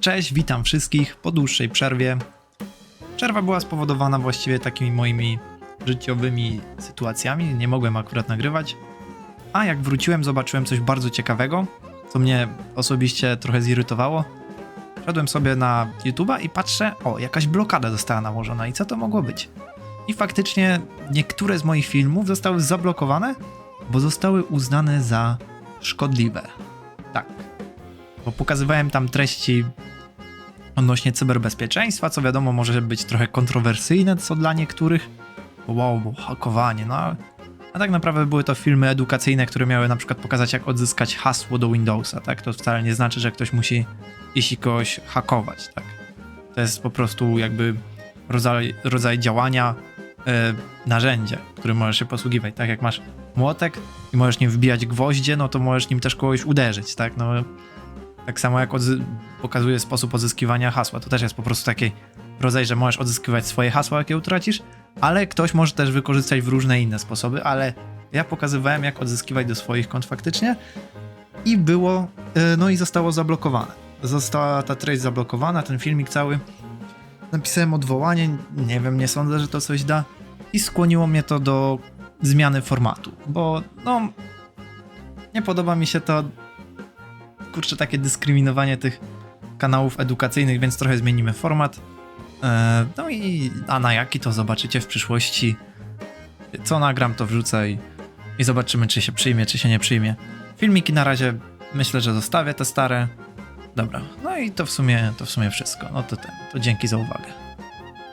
Cześć, witam wszystkich po dłuższej przerwie. Przerwa była spowodowana właściwie takimi moimi życiowymi sytuacjami, nie mogłem akurat nagrywać. A jak wróciłem, zobaczyłem coś bardzo ciekawego, co mnie osobiście trochę zirytowało. Wszedłem sobie na YouTube'a i patrzę, o, jakaś blokada została nałożona i co to mogło być? I faktycznie niektóre z moich filmów zostały zablokowane, bo zostały uznane za szkodliwe. Tak. Bo pokazywałem tam treści odnośnie cyberbezpieczeństwa, co wiadomo może być trochę kontrowersyjne, co dla niektórych. Wow, bo hakowanie, no. A tak naprawdę były to filmy edukacyjne, które miały na przykład pokazać, jak odzyskać hasło do Windowsa, tak? To wcale nie znaczy, że ktoś musi iść i kogoś hakować, tak? To jest po prostu jakby rodzaj, rodzaj działania, e, narzędzie, którym możesz się posługiwać. Tak jak masz młotek i możesz nim wbijać gwoździe, no to możesz nim też kogoś uderzyć, tak? No, tak samo jak pokazuje sposób odzyskiwania hasła. To też jest po prostu taki rodzaj, że możesz odzyskiwać swoje hasła, jakie utracisz, ale ktoś może też wykorzystać w różne inne sposoby, ale ja pokazywałem, jak odzyskiwać do swoich kont faktycznie i było, e, no i zostało zablokowane. Została ta treść zablokowana, ten filmik cały. Napisałem odwołanie, nie wiem, nie sądzę, że to coś da i skłoniło mnie to do zmiany formatu, bo no nie podoba mi się to kurczę takie dyskryminowanie tych kanałów edukacyjnych, więc trochę zmienimy format. E, No i a na jaki to zobaczycie w przyszłości. Co nagram, to wrzucę i, i zobaczymy, czy się przyjmie, czy się nie przyjmie. Filmiki na razie myślę, że zostawię te stare. Dobra, no i to w sumie to w sumie wszystko. No to ten, to dzięki za uwagę.